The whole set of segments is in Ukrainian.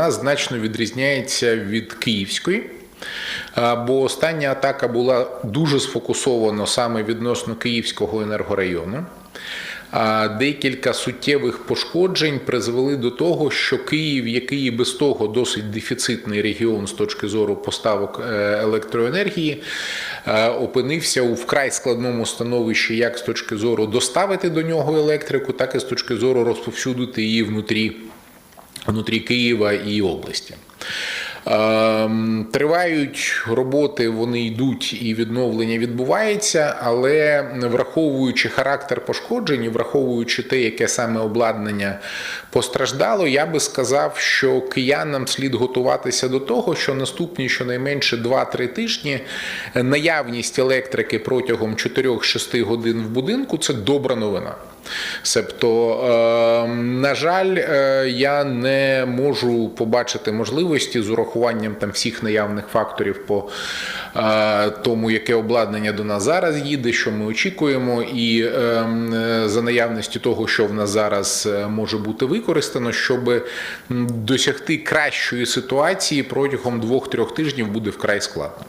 вона значно відрізняється від київської. Бо остання атака була дуже сфокусована саме відносно Київського енергорайону. Декілька суттєвих пошкоджень призвели до того, що Київ, який без того досить дефіцитний регіон з точки зору поставок е, електроенергії, опинився у вкрай складному становищі як з точки зору доставити до нього електрику, так і з точки зору розповсюдити її внутрі, внутрі Києва і області. Ем, Тривають роботи, вони йдуть і відновлення відбувається, але враховуючи характер пошкоджень, враховуючи те, яке саме обладнання постраждало, я би сказав, що киянам слід готуватися до того, що наступні щонайменше 2-3 тижні наявність електрики протягом 4-6 годин в будинку це добра новина. Себто, е, на жаль, е, я не можу побачити можливості з урахуванням там всіх наявних факторів по е, тому, яке обладнання до нас зараз їде, що ми очікуємо, і е, е, за наявності того, що в нас зараз е, може бути використано, щоб досягти кращої ситуації протягом 2-3 тижнів буде вкрай складно.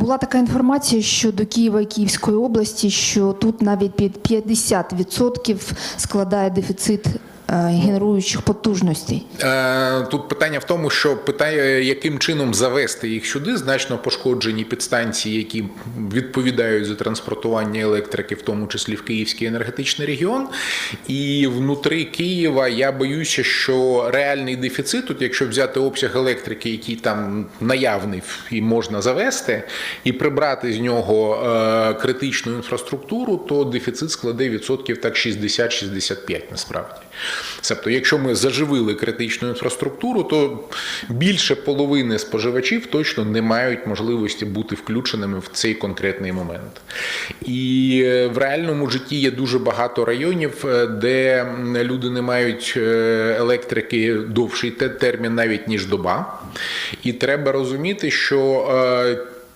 Була така інформація щодо Києва і Київської області, що тут навіть під 50% складає дефіцит генеруючих потужностей. Е, Тут питання в тому, що питає, яким чином завести їх сюди, значно пошкоджені підстанції, які відповідають за транспортування електрики, в тому числі в Київський енергетичний регіон. І внутри Києва я боюся, що реальний дефіцит, тут, якщо взяти обсяг електрики, який там наявний і можна завести, і прибрати з нього е, критичну інфраструктуру, то дефіцит складе відсотків так 60-65 насправді. Тобто, якщо ми заживили критичну інфраструктуру, то більше половини споживачів точно не мають можливості бути включеними в цей конкретний момент. І е, в реальному житті є дуже багато районів, е, де люди не мають е, електрики довший термін, навіть ніж доба. І треба розуміти, що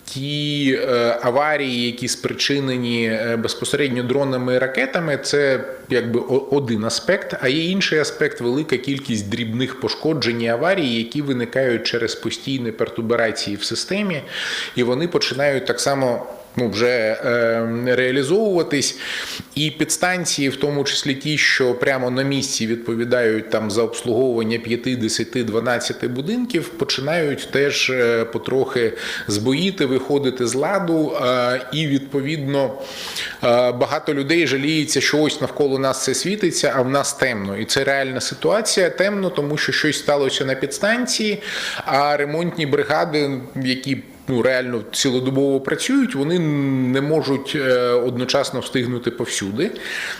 Ті е, аварії, які спричинені е, безпосередньо дронами і ракетами, це якби один аспект. А є інший аспект велика кількість дрібних пошкоджень і аварій, які виникають через постійні пертуберації в системі, і вони починають так само. Ну, вже е, реалізовуватись, і підстанції, в тому числі ті, що прямо на місці відповідають там за обслуговування 5, 10, 12 будинків, починають теж е, потрохи збоїти, виходити з ладу. Е, і відповідно е, багато людей жаліється, що ось навколо нас все світиться, а в нас темно. І це реальна ситуація. Темно, тому що щось сталося на підстанції, а ремонтні бригади, які ну, реально цілодобово працюють, вони не можуть е, одночасно встигнути повсюди.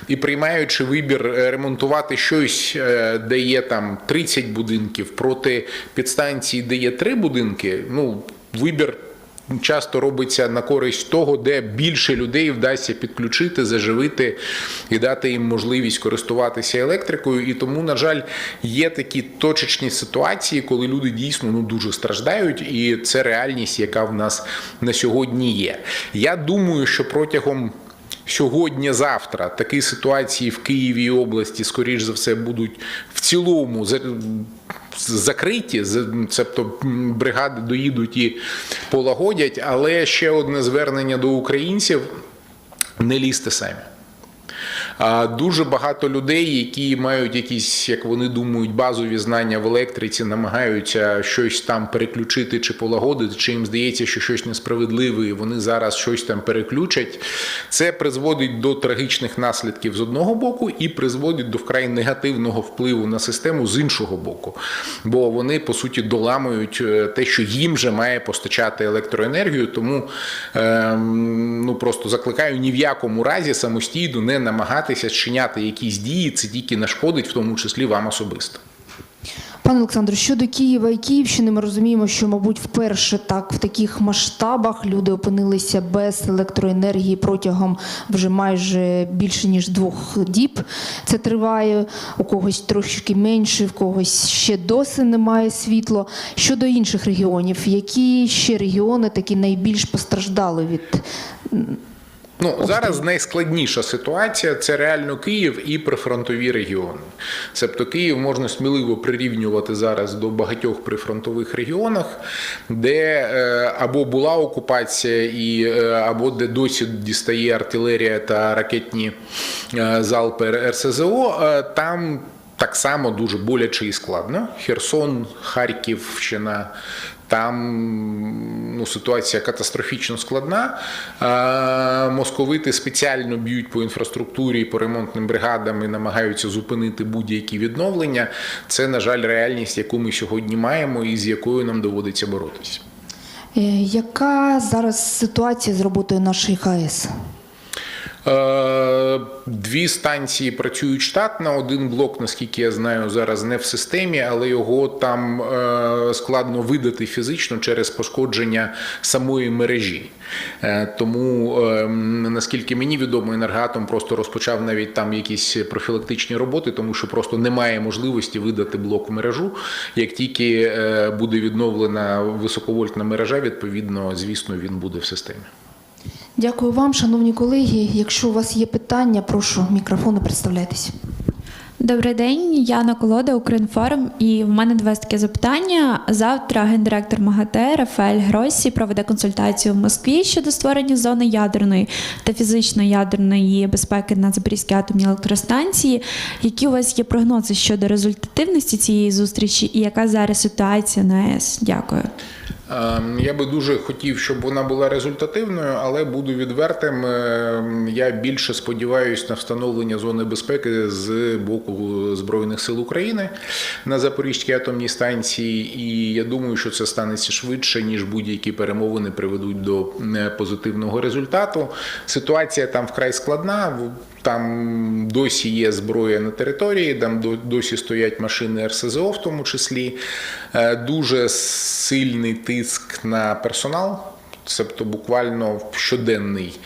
І приймаючи вибір е, ремонтувати щось, е, де є там 30 будинків проти підстанції, де є 3 будинки, ну, вибір. Часто робиться на користь того, де більше людей вдасться підключити, заживити і дати їм можливість користуватися електрикою. І тому, на жаль, є такі точечні ситуації, коли люди дійсно ну дуже страждають, і це реальність, яка в нас на сьогодні є. Я думаю, що протягом Сьогодні-завтра такі ситуації в Києві і області, скоріш за все, будуть цілому закриті, тобто бригади доїдуть і полагодять. Але ще одне звернення до українців: не лізьте самі. Дуже багато людей, які мають якісь, як вони думають, базові знання в електриці, намагаються щось там переключити чи полагодити, чи їм здається, що щось несправедливе, і вони зараз щось там переключать. Це призводить до трагічних наслідків з одного боку і призводить до вкрай негативного впливу на систему з іншого боку. Бо вони по суті доламують е, те, що їм же має постачати електроенергію. Тому ем, ну просто закликаю ні в якому разі самостійно не намагатися зчиняти якісь дії, це тільки нашкодить, в тому числі вам особисто. Пане Олександре, щодо Києва і Київщини, ми розуміємо, що, мабуть, вперше так в таких масштабах люди опинилися без електроенергії протягом вже майже більше ніж двох діб. Це триває у когось трошки менше, в когось ще досі немає світла. Щодо інших регіонів, які ще регіони такі найбільш постраждали від Ну, зараз найскладніша ситуація це реально Київ і прифронтові регіони. Тобто Київ можна сміливо прирівнювати зараз до багатьох прифронтових регіонах, де е, або була окупація, і, е, або де досі дістає артилерія та ракетні е, залпи РСЗО. Там так само дуже боляче і складно. Херсон, Харківщина. Там ну, ситуація катастрофічно складна. Е, Московити спеціально б'ють по інфраструктурі, по ремонтним бригадам і намагаються зупинити будь-які відновлення. Це, на жаль, реальність, яку ми сьогодні маємо і з якою нам доводиться боротися. Е, Яка зараз ситуація з роботою нашої ХАЕС? Е, Дві станції працюють штатно. Один блок, наскільки я знаю, зараз не в системі, але його там е, складно видати фізично через пошкодження самої мережі. Е, Тому, е, наскільки мені відомо, енергоатом просто розпочав навіть там якісь профілактичні роботи, тому що просто немає можливості видати блок в мережу. Як тільки буде відновлена високовольтна мережа, відповідно, звісно, він буде в системі. Дякую вам, шановні колеги. Якщо у вас є питання, прошу мікрофону представляйтесь. Добрий день, Яна Колода, Укрінформ. І в мене два таке запитання. Завтра гендиректор МАГАТЕ Рафаель Гросі проведе консультацію в Москві щодо створення зони ядерної та фізичної ядерної безпеки на Запорізькій атомній електростанції. Які у вас є прогнози щодо результативності цієї зустрічі і яка зараз ситуація на АЕС? Дякую. Ем, Я би дуже хотів, щоб вона була результативною, але буду відвертим. Ем, Я більше сподіваюся на встановлення зони безпеки з боку Збройних сил України на Запорізькій атомній станції, і я думаю, що це станеться швидше, ніж будь-які перемовини приведуть до е, позитивного результату. Ситуація там вкрай складна. Там досі є зброя на території, там досі стоять машини РСЗО, в тому числі. Е, Дуже сильний тиск на персонал, тобто буквально щоденний.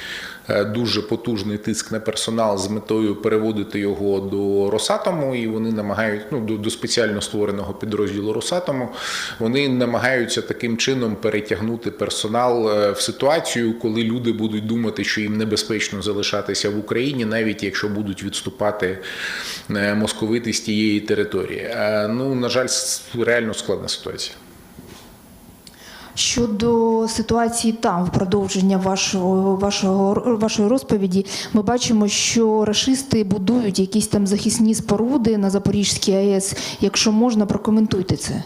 е, Дуже потужний тиск на персонал з метою переводити його до Росатому, і вони намагають ну до, до спеціально створеного підрозділу Росатому. Вони намагаються таким чином перетягнути персонал е, в ситуацію, коли люди будуть думати, що їм небезпечно залишатися в Україні, навіть якщо будуть відступати е, московити з тієї території. Ну на жаль, реально складна ситуація. Щодо ситуації там, в продовження вашого, вашого, вашої розповіді, ми бачимо, що рашисти будують якісь там захисні споруди на Запорізькій АЕС. Якщо можна, прокоментуйте це.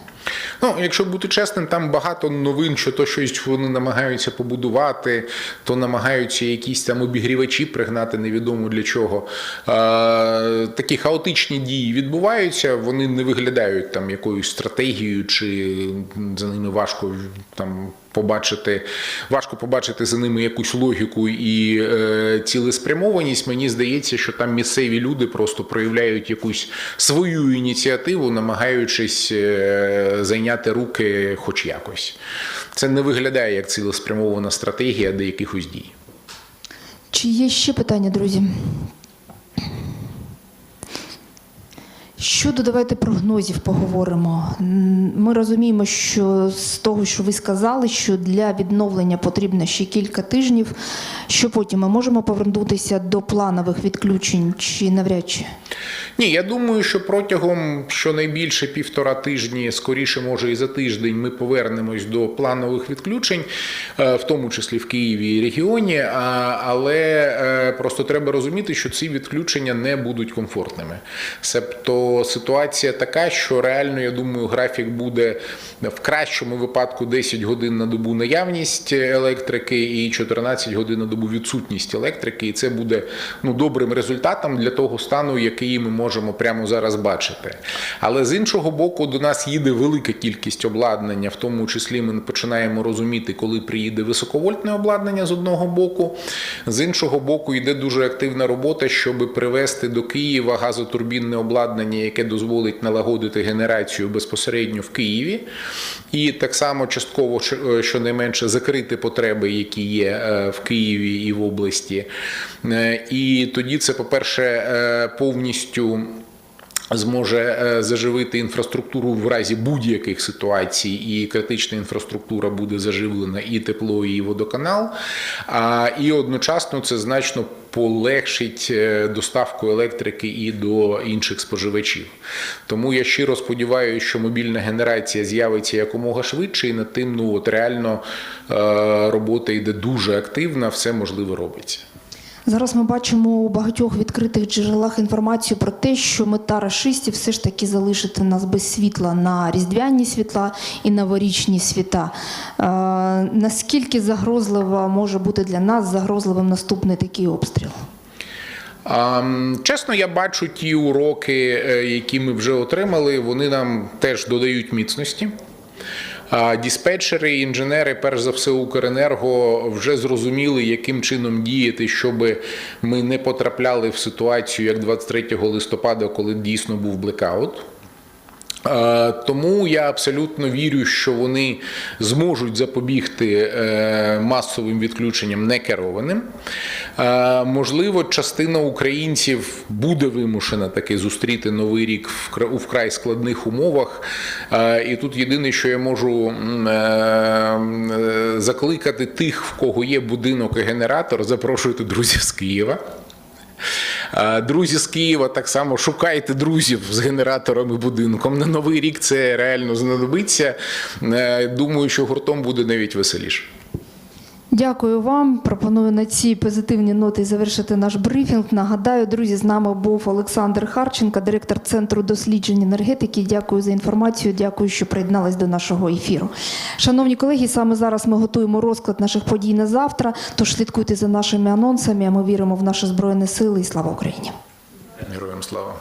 Ну, якщо бути чесним, там багато новин, що то щось вони намагаються побудувати, то намагаються якісь там обігрівачі пригнати невідомо для чого. Такі хаотичні дії відбуваються, вони не виглядають там якоюсь стратегією, чи за ними важко там. Побачити важко побачити за ними якусь логіку і е, цілеспрямованість. Мені здається, що там місцеві люди просто проявляють якусь свою ініціативу, намагаючись е, зайняти руки хоч якось. Це не виглядає як цілеспрямована стратегія до якихось дій. Чи є ще питання, друзі? Щодо давайте прогнозів поговоримо. Ми розуміємо, що з того, що ви сказали, що для відновлення потрібно ще кілька тижнів. Що потім ми можемо повернутися до планових відключень чи навряд чи? Ні, я думаю, що протягом щонайбільше півтора тижні, скоріше, може, і за тиждень, ми повернемось до планових відключень, е, в тому числі в Києві і регіоні. Але е, просто треба розуміти, що ці відключення не будуть комфортними. Себто ситуація така, що реально, я думаю, графік буде в кращому випадку 10 годин на добу наявність електрики і 14 годин на добу відсутність електрики. І це буде ну, добрим результатом для того стану, який ми можемо прямо зараз бачити. Але з іншого боку, до нас їде велика кількість обладнання, в тому числі ми починаємо розуміти, коли приїде високовольтне обладнання з одного боку. З іншого боку, йде дуже активна робота, щоб привести до Києва газотурбінне обладнання, яке дозволить налагодити генерацію безпосередньо в Києві, і так само частково щонайменше закрити потреби, які є е, в Києві і в області. Е, І тоді це, по-перше, е, повністю Зможе е, заживити інфраструктуру в разі будь-яких ситуацій, і критична інфраструктура буде заживлена, і тепло, і водоканал. І одночасно це значно полегшить е, доставку електрики і до інших споживачів. Тому я щиро сподіваюся, що мобільна генерація з'явиться якомога швидше, і над тим ну, от реально е, робота йде дуже активна, все можливо робиться. Зараз ми бачимо у багатьох відкритих джерелах інформацію про те, що мета рашистів все ж таки залишити нас без світла на різдвяні світла і новорічні свята. Е, наскільки загрозливо може бути для нас загрозливим наступний такий обстріл? Чесно, я бачу ті уроки, е, які ми вже отримали, вони нам теж додають міцності. Диспетчери інженери, перш за все, Укренерго вже зрозуміли, яким чином діяти, щоб ми не потрапляли в ситуацію як 23 листопада, коли дійсно був блекаут. Е, Тому я абсолютно вірю, що вони зможуть запобігти е, масовим відключенням некерованим. Е, Можливо, частина українців буде вимушена таки зустріти новий рік у вкрай складних умовах. І тут єдине, що я можу закликати тих, в кого є будинок і генератор, запрошуйте друзів з Києва. Друзі з Києва так само шукайте друзів з генератором і будинком. На новий рік це реально знадобиться. Е, Думаю, що гуртом буде навіть веселіше. Дякую вам. Пропоную на цій позитивній ноті завершити наш брифінг. Нагадаю, друзі, з нами був Олександр Харченко, директор Центру досліджень енергетики. Дякую за інформацію. Дякую, що приєднались до нашого ефіру. Шановні колеги, саме зараз ми готуємо розклад наших подій на завтра. Тож слідкуйте за нашими анонсами. А ми віримо в наші збройні сили і слава Україні. Героям слава!